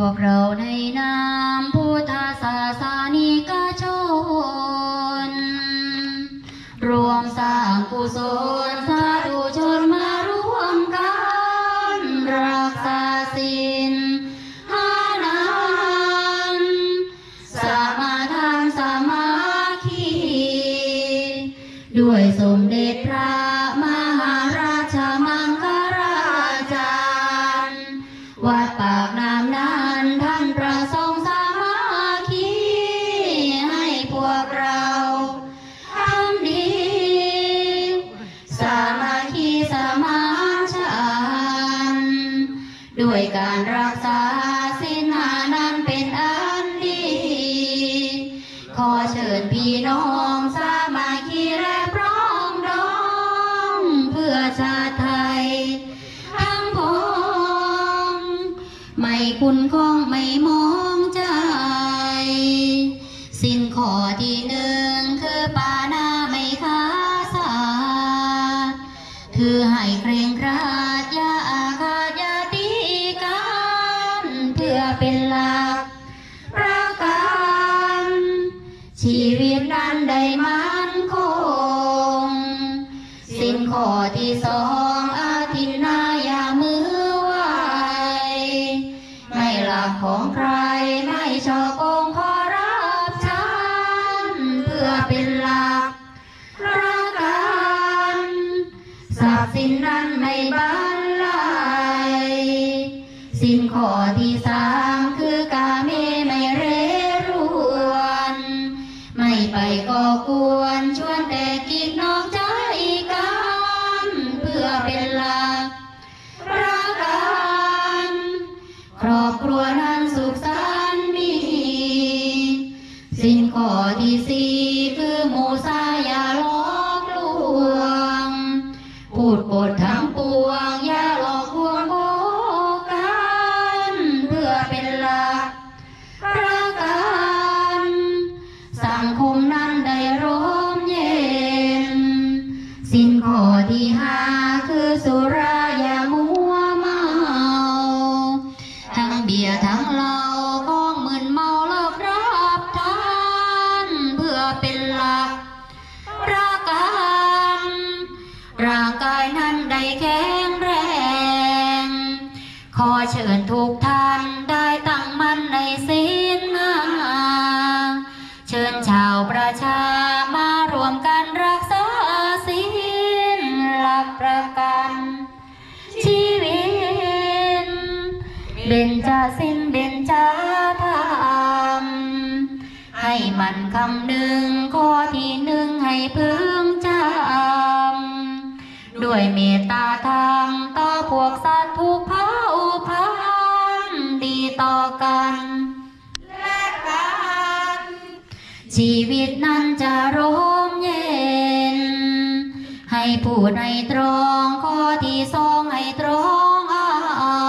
วกเราในนามพุทธศาสนิกชน รวมสร้างกุศลสาธุชนมาร่วมกัน รักษาศีลหานันสมาทานสามาคีด้วยสมเด็จพระ ด้วยการรักษาสินหานั้นเป็นอันดี ขอเชิญพี่น้องสามัคคีและพร้อมดอง เพื่อชาติไทย ทั้งพงไม่คุณคองไม่มองใจ สิ้นขอที่หนึ่ง เป็นหลักประกันชีวิตนั้นได้มั่นคง สิ้นข้อที่สองอาทิหน้าอย่ามือไหวไม่หลักของใครไม่ชอโกงขอรับฉันเพื่อเป็นหลักประกันทรัพย์สินนั้นไม่บัน ที่สามคือกาเมไม่เรรวนไม่ไปก่อกวนชวนแต่กินนอกใจกันเพื่อเป็นหลักประกันครอบครัวนั้นสุขสันต์มี สิ้นข้อที่สี่คือหมูสา ร่างกายนั้นได้แข็งแรง ขอเชิญทุกท่านได้ตั้งมั่นในศีลห้าเชิญชาวประชามารวมกันรักษาศีลหลักประกัน ชีวิตเบญจสินเบญจธรรมให้มันคำหนึ่งข้อที่หนึ่งให้พึงจำ ด้วยเมตตาธรรมต่อพวกสัตว์ทุกเผ่าพันธุ์ดีต่อกัน และกันชีวิตนั้นจะร่มเย็น ให้พูดให้ตรองข้อที่สองให้ตรองเอา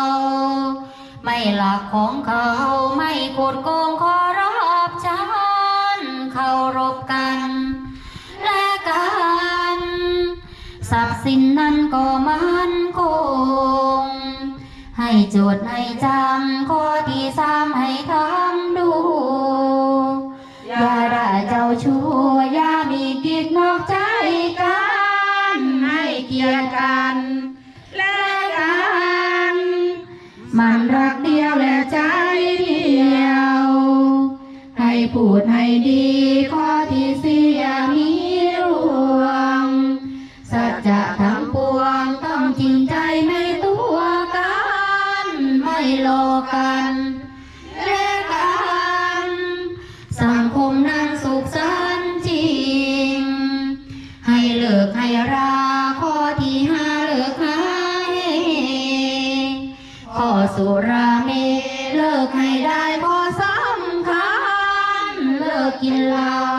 ไม่หลักของเขาไม่โกดโกงขอรับฉันเคารพกัน สินนั้นก็มั่นคง ให้โจทย์ให้จำข้อที่สามให้ทำดู อย่าได้เจ้าชู้อย่ามีกิจนอกใจกัน ให้เกียรติกัน และกัน มันรักเดียวและใจเดียว ให้พูดให้ดี ริงในตัวกันไม่โลกันและกันสังคมนั้นสุขสันต์จริง ให้เลิกให้ราข้อที่ห้าเลิกให้ข้อสุราเมเลิกให้ได้ข้อสำคัญเลิกกินเหล้า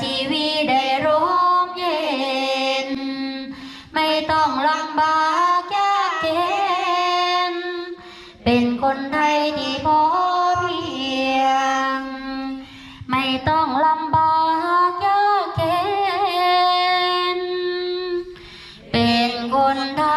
ชีวิตได้ร่มเย็น ไม่ต้องลำบากยากเย็น เป็นคนไทยที่พอเพียง ไม่ต้องลำบากยากเย็น เป็นคนไทย